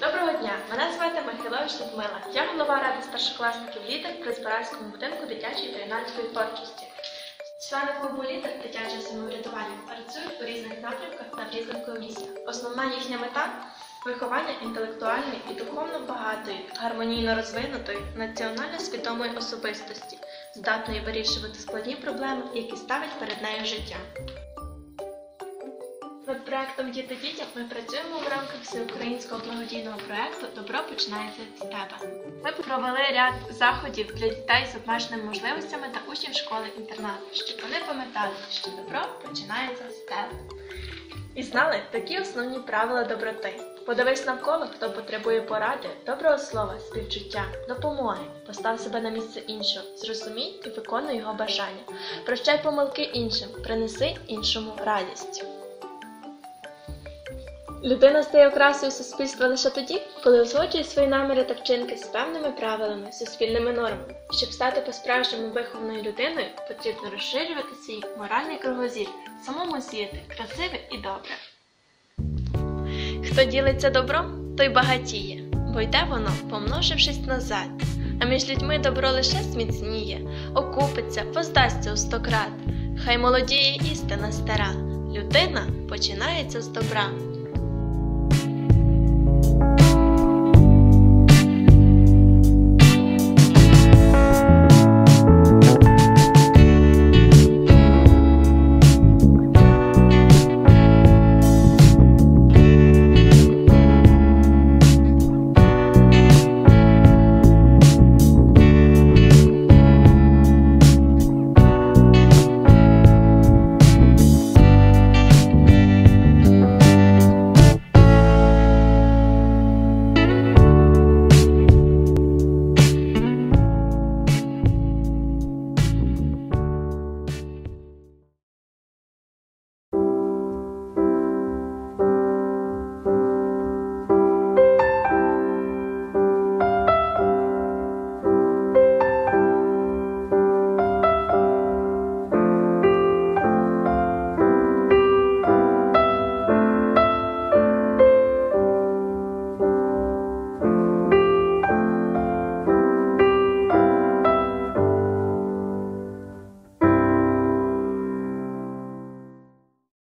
Доброго дня! Мене звати Михайлович Людмила. Я голова ради старшокласників лідер при Збиральському будинку дитячої та творчості. Члени клубу лідер дитячого самоврядування працюють у різних напрямках та в різних комісіях. Основна їхня мета виховання інтелектуальної і духовно багатої, гармонійно розвинутої, національно свідомої особистості, здатної вирішувати складні проблеми, які ставить перед нею життя. Над проектом Діти дітям ми працюємо в рамках всеукраїнського благодійного проекту Добро починається з тебе. Ми провели ряд заходів для дітей з обмеженими можливостями та учнів школи інтернату, щоб вони пам'ятали, що добро починається з тебе. І знали такі основні правила доброти. Подивись навколо, хто потребує поради, доброго слова, співчуття, допомоги. Постав себе на місце іншого, зрозумій і виконуй його бажання. Прощай помилки іншим, принеси іншому радість. Людина стає окрасою суспільства лише тоді, коли узгоджує свої наміри та вчинки з певними правилами, суспільними нормами. Щоб стати по-справжньому вихованою людиною, потрібно розширювати свій моральний кругозір, самому сіяти красиве і добре. Хто ділиться добром, той багатіє, бо йде воно, помножившись назад. А між людьми добро лише зміцніє, окупиться, воздасться у сто крат. Хай молодіє істина стара. Людина починається з добра.